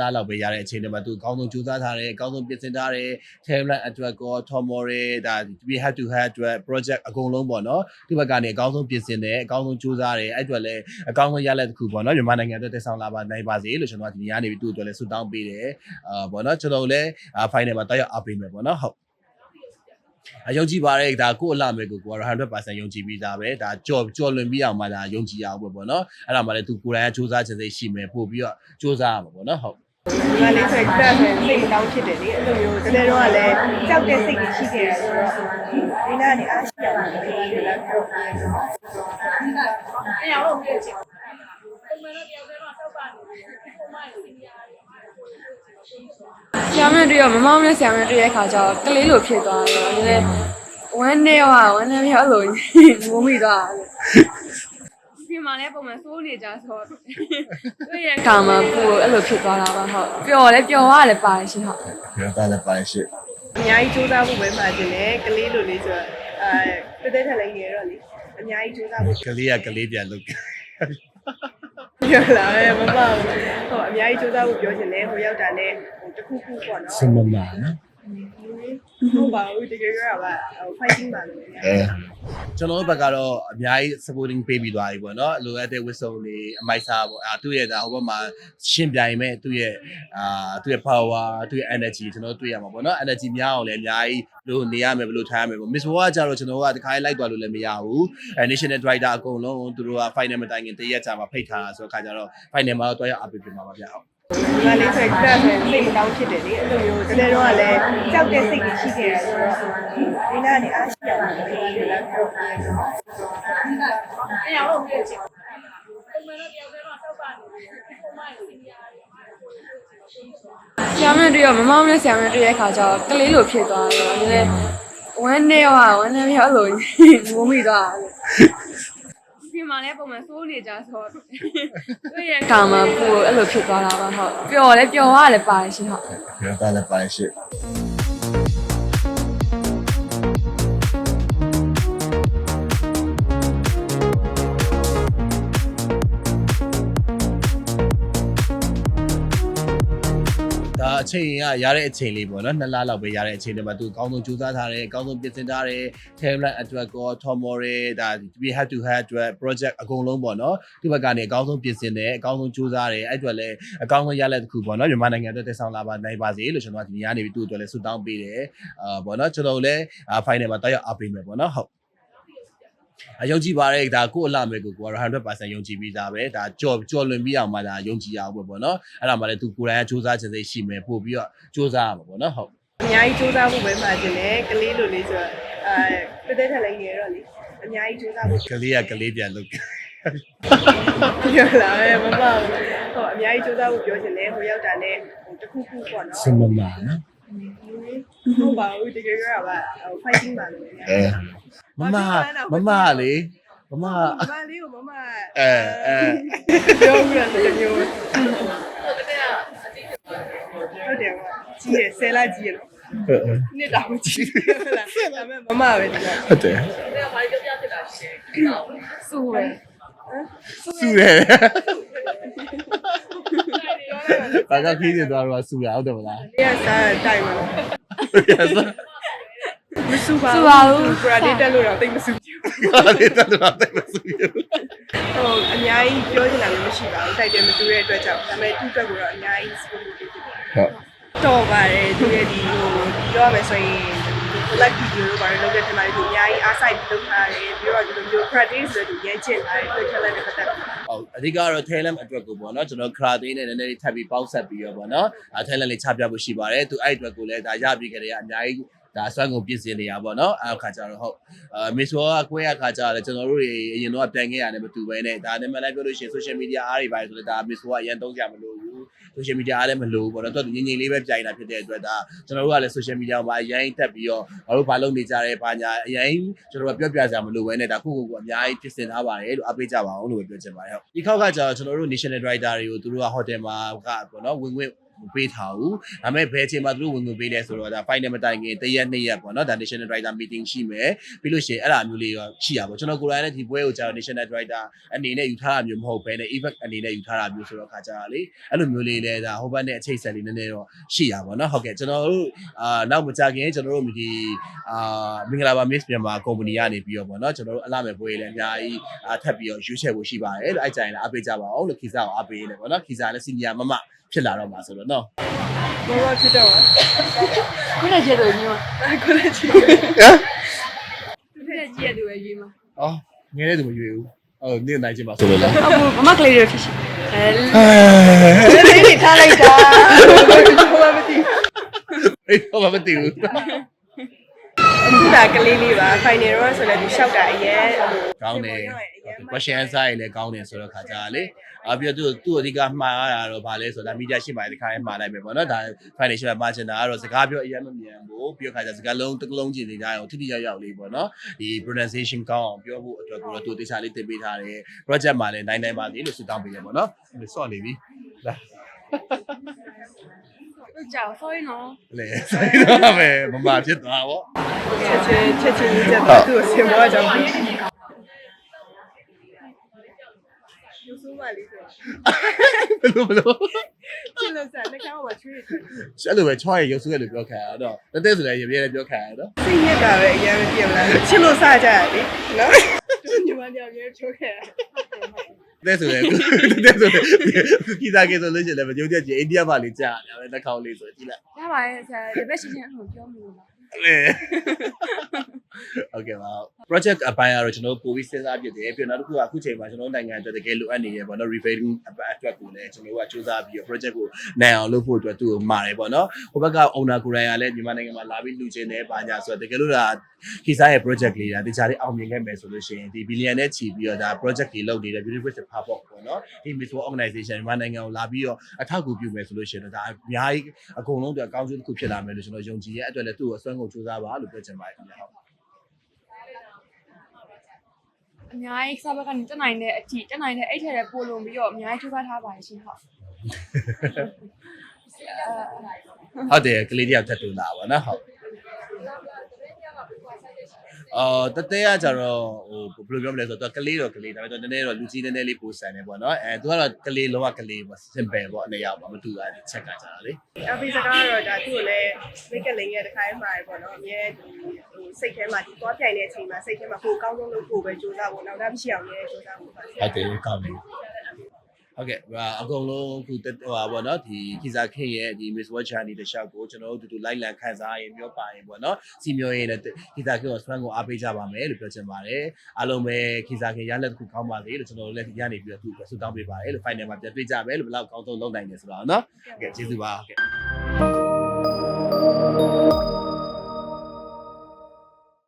နှစ်လလောက်ပဲရတဲ့အချိန်တွေမှာသူအကောင်းဆုံးကြိုးစားထားတယ်အကောင်းဆုံးပြင်ဆင်ထားတယ် talent အတွက်ကော tomorrow ဒါ we have to have အတွက် project အကုန်လုံးပေါ့နော်ဒီဘက်ကနေအကောင်းဆုံးပြင်ဆင်တယ်အကောင်းဆုံးကြိုးစားတယ်အဲ့အတွက်လည်းအကောင်းဆုံးရလက်တစ်ခုပေါ့နော်မြန်မာနိုင်ငံအတွက်တက်ဆောင်လာပါနိုင်ပါစေလို့ကျွန်တော်ကဒီနေ့ကနေပြီးသူ့အတွက်လည်းဆုတောင်းပေးတယ်အာပေါ့နော်ကျွန်တော်တို့လည်း final မှာတက်ရောက်အားပေးမယ်ပေါ့နော်ဟုတ်အယုံကြည်ပါတယ်ဒါကိုယ့်အလှမယ်ကိုကိုကတော့100%ယုံကြည်ပြီးသားပဲဒါကြော်ကြော်လွင်ပြီးအောင်မှဒါယုံကြည်အောင်ပဲပေါ့နော်အဲ့ဒါမှလည်းသူကိုယ်တိုင်ကစူးစမ်းခြင်းစိတ်ရှိမယ်ပို့ပြီးတော့စူးစမ်းရမှာပေါ့နော်ဟုတ် ဒီကလည်းဆိုတက်ဆိုစိတ်မကောင်းဖြစ်တယ်လေအဲ့လိုမျိုးတကယ်တော့ကလည်းကြောက်တဲ့စိတ်ကြီးရှိခဲ့တာဆိုတော့ဒီနာနေအားရှိရတာပဲဒီလိုပြောတာအဲ့ရောဟုတ်ကဲ့ဆရာမတွေ့ရမမောင်းနဲ့ဆရာမတွေ့ရခါကျတော့ကလေးလိုဖြစ်သွားတယ်။နည်းနည်းဝမ်းနေရောဝမ်းနေရောလို့ငုံမိသွားတယ်။ ဒီမှာလည်းပုံမှန်စိုးနေကြဆိုတော့တွေ့ရခါမှာပို့အဲ့လိုဖြစ်သွားတာပါဟုတ်ပျော်လဲပျော်ရတယ်ပါတယ်ရှင်ဟုတ်ပြောတာလည်းပါရှစ်အများကြီးစူးစမ်းဖို့ပဲမှာတင်တယ်ကလေးလိုလေးဆိုတော့အဲတက်တက်ထက်လေးနေတော့လေအများကြီးစူးစမ်းဖို့ကလေးကကလေးပြန်လို့ပြောလာတယ်မမဟိုအများကြီးစူးစမ်းဖို့ပြောချင်တယ်ဟိုရောက်တာနဲ့ဟိုတခုခုပေါ့နော်စမမနော် ဟုတ်ပါဘူးတကယ်ကြတာကဟို fighting ပါလို့များအဲကျွန်တော်တို့ဘက်ကတော့အများကြီး supporting ပေးပြီးသွားပြီပေါ့နော်လိုအပ်တဲ့ဝစ်စုံတွေအမိုက်စားပေါ့အာသူ့ရဲ့ဒါဟိုဘက်မှာရှင်းပြိုင်မဲ့သူ့ရဲ့အာသူ့ရဲ့ power သူ့ရဲ့ energy ကျွန်တော်တို့တွေ့ရမှာပေါ့နော် energy များအောင်လည်းအများကြီးဘယ်လိုနေရမယ်ဘယ်လိုထားရမယ်ပေါ့ Miss World ကကြတော့ကျွန်တော်တို့ကတခါလေးလိုက်သွားလို့လည်းမရဘူးအဲ national director အကုန်လုံးသူတို့က final မတိုင်ခင်တရက်ကြာမှာဖိတ်ထားတာဆိုတော့ခါကြတော့ final မှာတော့တွားရအပ်ပြီးပြင်ပါပါဗျဟုတ် ဒီကလေးဆိုတက်ဆိုစိတ်မကောင်းဖြစ်တယ်လေအဲ့လိုမျိုးတကယ်တော့လည်းကြောက်တဲ့စိတ်ကြီးရှိခဲ့တယ်ဆိုတော့ဒီနားနေအားရှိရမှာလေအဲ့ဒါတော့ဘယ်လိုဆရာမတွေ့ရမမောင်းနဲ့ဆရာမတွေ့ရခါကျတော့ကလေးလိုဖြစ်သွားတော့နည်းနည်းဝမ်းနေရောဝမ်းနေရောလို့ငုံမိသွားတာ ယ်ဒီမှာလည်းပုံမှန်စိုးနေကြဆိုတော့တွေ့ရခါမှာပို့အဲ့လိုဖြစ်သွားတာပါဟုတ်ပျော်လဲပျော်ရတယ်ပါတယ်ရှင်ဟုတ်ပြောတာလည်းပါရှစ် အချိန်ကရတဲ့အချိန်လေးပေါ့နော်နှစ်လလောက်ပဲရတဲ့အချိန်တွေမှာသူအကောင်းဆုံးကြိုးစားထားတယ်အကောင်းဆုံးပြင်ဆင်ထားတယ် talent အတွက်ကော tomorrow ဒါ we have to have အတွက် project အကုန်လုံးပေါ့နော်ဒီဘက်ကနေအကောင်းဆုံးပြင်ဆင်တယ်အကောင်းဆုံးကြိုးစားတယ်အဲ့အတွက်လည်းအကောင်းဆုံးရလက်တစ်ခုပေါ့နော်မြန်မာနိုင်ငံအတွက်တက်ဆောင်လာပါနိုင်ပါစေလို့ကျွန်တော်ကဒီနေ့ကနေပြီးသူ့အတွက်လည်းဆုတောင်းပေးတယ်အာပေါ့နော်ကျွန်တော်လည်း final မှာတက်ရောက်အားပေးမယ်ပေါ့နော်ဟုတ် အယုံကြည်ပါတယ်ဒါကိုယ့်အလှမယ်ကိုကိုကတော့100%ယုံကြည်ပြီးသားပဲဒါကြော်ကြော်လွင်ပြီးအောင်မှဒါယုံကြည်အောင်ပဲပေါ့နော်အဲ့ဒါမှလည်းသူကိုယ်တိုင်ကစူးစမ်းခြင်းစိတ်ရှိမယ်ပို့ပြီးတော့စူးစမ်းရမှာပေါ့နော်ဟုတ်အများကြီးစူးစမ်းဖို့ပဲမှာတင်တယ်ကလေးလိုလေးဆိုတော့အဲတက်တက်ထက်လေးနေတော့လေအများကြီးစူးစမ်းဖို့ကလေးကကလေးပြန်လို့ပြောလာတယ်မမဟိုအများကြီးစူးစမ်းဖို့ပြောချင်တယ်ဟိုရောက်တာနဲ့ဟိုတခုခုပေါ့နော်စမမနော် ဟုတ်ပါဘူးတကယ်ကြတာကဟို fighting ပါလို့များအဲ မမမမလေမမမမလေးကိုမမအဲအဲပြောပြတယ်တမျိုးဟုတ်တယ်ကကြီးရယ်ဆယ်လာကြီးရယ်နော်နှစ်တောင်ကြီးဟုတ်လားဒါပေမဲ့မမပဲဒီကဟုတ်တယ်စူပဲစူတယ်ဘာကခီးနေသွားတော့စူရဟုတ်တယ်မလားဒီကစားတိုင် မှာမစူပါစူပါဘူးပရာဒေတက်လို့တော့တိတ်မစူဘူးဟာလေတက်တော့တက်မစူရဟိုအများကြီးပြောချင်တာမျိုးမရှိပါဘူးတိုက်တယ်မတူတဲ့အတွက်ကြောင့်ဒါပေမဲ့သူ့အတွက်ကိုတော့အများကြီး support လုပ်ပေးတယ်ဟုတ်တော့ပါတယ်သူရဲ့ဒီဟိုပြောရမယ်ဆိုရင် black video တို့ဘာလို့လုပ်တဲ့ထင်ပါတယ်သူအများကြီးအားစိုက်လုပ်ထားတယ်ပြီးတော့ဒီလိုမျိုး practice ဆိုသူရမ်းချင်လာတယ်တွေ့ချက်လိုက်တဲ့ပတ်သက် ဟုတ်အဓိကတော့ talent အတွက်ကိုပေါ့နော်ကျွန်တော် crowd နဲ့နည်းနည်းလေးထပ်ပြီးပေါက်ဆက်ပြီးတော့ပေါ့နော်အဲ talent လေးချပြဖို့ရှိပါတယ်သူအဲ့အတွက်ကိုလည်းဒါရပြီးကြတယ်အများကြီး ဒါအစွမ်းကုန်ပြင်ဆင်နေရပါတော့အဲ့ခါကျတော့ဟုတ်အာ Miss World ကကိုယ့်ရခါကျတော့ကျွန်တော်တို့တွေအရင်တော့ပြန်ခဲ့ရတယ်မတူဘဲနဲ့ဒါနဲ့မှလည်းပြောလို့ရှိရင် social media အားတွေပါတယ်ဆိုတော့ဒါ Miss World ကအရင်သုံးကြမလို့ဘူး social media အားလည်းမလို့ဘူးပေါ့နော်သူကငြိမ်ငြိမ်လေးပဲပြိုင်တာဖြစ်တဲ့အတွက်ဒါကျွန်တော်တို့ကလည်း social media မှာအရင်တက်ပြီးတော့ငါတို့ဘာလုပ်နေကြရဲဘာညာအရင်ကျွန်တော်တို့ပြောပြကြမလို့ဘဲနဲ့ဒါခုခုကအများကြီးပြင်ဆင်ထားပါတယ်လို့အားပေးကြပါအောင်လို့ပြောချင်ပါတယ်ဟုတ်ဒီခေါက်ကကျတော့ကျွန်တော်တို့ national director တွေကိုသူတို့က hotel မှာကပေါ့နော်ဝင်ဝင် ပေးထားဘူးဒါပေမဲ့ဘယ်အချိန်မှာသူတို့ဝင်ငွေပေးလဲဆိုတော့ဒါ final မတိုင်ခင်တစ်ရက်နှစ်ရက်ပေါ့နော်ဒါ national director meeting ရှိမယ်ပြီးလို့ရှိရင်အဲ့ဒါမျိုးလေးရောရှိရပါဘောကျွန်တော်ကိုယ်တိုင်လည်းဒီပွဲကိုကြာတော့ national director အနေနဲ့ယူထားတာမျိုးမဟုတ်ဘဲနဲ့ event အနေနဲ့ယူထားတာမျိုးဆိုတော့ခါကြတာလေအဲ့လိုမျိုးလေးလည်းဒါဟိုဘက်နဲ့အခြေဆက်လေးနည်းနည်းတော့ရှိရပါဘောနော်ဟုတ်ကဲ့ကျွန်တော်တို့အာနောက်မကြခင်ကျွန်တော်တို့ဒီအာမင်္ဂလာပါ miss မြန်မာ company ကနေပြီးတော့ပေါ့နော်ကျွန်တော်တို့အလားမဲ့ပွဲလေးအများကြီးအာထပ်ပြီးတော့ရွေးချယ်ဖို့ရှိပါတယ်လို့အဲ့ကြရင်လည်းအားပေးကြပါအောင်လို့ခီစာကိုအားပေးနေပေါ့နော်ခီစာလည်းစီနီယာမမဖြစ်လာတော့မှာဆိုတော့နော်ဘောဘောဖြစ်တော့ခုနကကျတော့ညီမခုနချီဟမ်ခုနကကြည့်ရသူပဲညီမအော်ငယ်တဲ့သူမရွေးဘူးဟုတ်နေနိုင်ချင်ပါဆိုလို့လားအခုမမကလေးတွေဖြစ်ရှိအဲလေးလေးထားလိုက်တာဘောမသိအေးတော့မသိဘူးအခုဒါကလေးလေးပါ final တော့ဆိုလည်းဒီလျှောက်တာအရင်ကောင်းတယ် question answer တွေလည်းကောင်းတယ်ဆိုတော့ခါကြတာ လေအပြီးတော့သူ့သူ့အဓိကမှားရတာတော့ဗာလဲဆိုတာမီဒီယာရှင်းပါတယ်ဒီခါလေးမှားလိုက်ပဲပေါ့နော်ဒါ financial margin တာကတော့စကားပြောအရင်မမြန်ဘူးပြီးတော့ခါကြစကားလုံးတစ်ကလုံးကြည့်နေကြအောင်ထိထိရောက်ရောက်လေးပေါ့နော်ဒီ pronunciation ကောင်းအောင်ပြောဖို့အတွက်ကိုတော့သူတေချာလေးတင်ပေးထားတယ် project မှာလည်းနိုင်နိုင်ပါသေးလို့ဆုတောင်းပေးရပေါ့နော်ဒီဆော့နေပြီလာတို့ကြောက် sorry နော်လေဆိုင်တော့ပဲမမဖြစ်သွားပေါ့ချက်ချင်းချက်ချင်းကြီးချက်တော့သူ့ကိုဆင်ပေါ်ကြောင်းယူ ဆိုးပါလိမ့်ဆိုဘယ်လိုဘယ်လိုချစ်လို့စားလက်ကောင်းမှာချွေးတယ်အဲ့လိုပဲချွားရရုပ်စုရလို့ပြောခံရတော့တက်တဲ့ဆိုလည်းရေပြဲလည်းပြောခံရတော့စိတ်ရတာပဲအရင်မပြည့်မလားချစ်လို့စားကြရလေနော်သူညီမတယောက်ရဲ့ချိုးခဲ့တဲ့ဆိုလည်းတဲ့ဆိုလည်းခိစားကေဆိုလို့ရှိရင်လည်းမကြုံချက်ကြီးအိန္ဒိယမှာလေးကြာတယ်ပဲတစ်ခေါက်လေးဆိုကြည့်လိုက်ရပါရဲ့ဆရာဒီဘက်ရှိချင်းအခုပြောမှုလားလေโဟုတ်ကဲ့ပါ project အပိုင်းကတော့ကျွန်တော်ပိုပြီးစဉ်းစားပြတယ်ပြီးတော့နောက်တစ်ခုကအခုချိန်မှာကျွန်တော်နိုင်ငံအတွက်တကယ်လိုအပ်နေရပေါ့နော် revenue အပိုင်းအတွက်ကိုလည်းကျွန်တော်တို့ကစူးစမ်းပြီးတော့ project ကိုနိုင်အောင်လုပ်ဖို့အတွက်သူ့ကိုမှာတယ်ပေါ့နော်ဟိုဘက်က owner ကိုယ်တိုင်ကလည်းမြန်မာနိုင်ငံမှာလာပြီးလူချင်းနဲ့ပါညာဆိုတော့တကယ်လို့ဒါခီစားရဲ့ project လေးဒါတခြားလေးအောင်မြင်ခဲ့မယ်ဆိုလို့ရှိရင်ဒီ billion နဲ့ချီပြီးတော့ဒါ project တွေလုပ်နေတဲ့ University Passport ပေါ့နော်ဒီ Miss World Organization မြန်မာနိုင်ငံကိုလာပြီးတော့အထောက်အကူပြုမယ်ဆိုလို့ရှိရင်ဒါအများကြီးအကုန်လုံးတော့အကောင်းဆုံးတစ်ခုဖြစ်လာမယ်လို့ကျွန်တော်ယုံကြည်ရဲ့အတွက်လည်းသူ့ကိုအစွမ်းကုန်စူးစမ်းပါလို့ပြောချင်ပါတယ်ခင်ဗျာဟုတ် အများကြီးစားဘက်ကနေတက်နိုင်တဲ့အထိတက်နိုင်တဲ့အဲ့ထက်လည်းပို့လို့ပြီးတော့အများကြီးကြိုးစားထားပါရှင်ဟုတ်ဟုတ်တယ်ကလေးတယောက်ထပ်တူလာပါနော်ဟုတ်အော်တတဲကကြတော့ဟိုဘယ်လိုပြောမလဲဆိုတော့ကလေးတော့ကလေးဒါပေမဲ့နည်းနည်းတော့လူကြီးနည်းနည်းလေးပိုဆန်နေပေါ့နော်အဲသူကတော့ကလေးလောကကလေးပေါ့ simple ပေါ့အနေရောက်ပါမတူတာဒီချက်ကကြတာလေအဖေစကားကတော့ဒါသူ့ကိုလည်းမိတ်ကလေးငယ်တစ်ခါမှမှာပေါ့နော်အမြဲဒီဟို စိတ်ထဲမှာဒီသွားပြိုင်တဲ့အချိန်မှာစိတ်ထဲမှာကိုယ်ကောင်းဆုံးလုပ်ဖို့ပဲကြိုးစားဖို့နောက်တော့မရှိအောင်လည်းကြိုးစားဖို့ပါဟုတ်တယ်ကောင်းတယ်ဟုတ်ကဲ့အကုန်လုံးခုဟိုပါပေါ့နော်ဒီခိစားခေရဲ့ဒီ Miss World Journey တခြားကိုကျွန်တော်တို့တူတူလိုက်လံခန်းစားရင်ပြောပါရင်ပေါ့နော်စီမျိုးရင်လည်းခိစားခေကိုဆွမ်းကိုအားပေးကြပါမယ်လို့ပြောချင်ပါတယ်အားလုံးပဲခိစားခေရလက်တစ်ခုကောင်းပါစေလို့ကျွန်တော်တို့လည်းဒီကနေပြီးတော့သူ့ကိုဆုတောင်းပေးပါတယ်လို့ final မှာပြန်တွေ့ကြမယ်လို့ဘယ်လောက်ကောင်းဆုံးလုပ်နိုင်တယ်ဆိုတော့နော်ဟုတ်ကဲ့ကျေးဇူးပါဟုတ်ကဲ့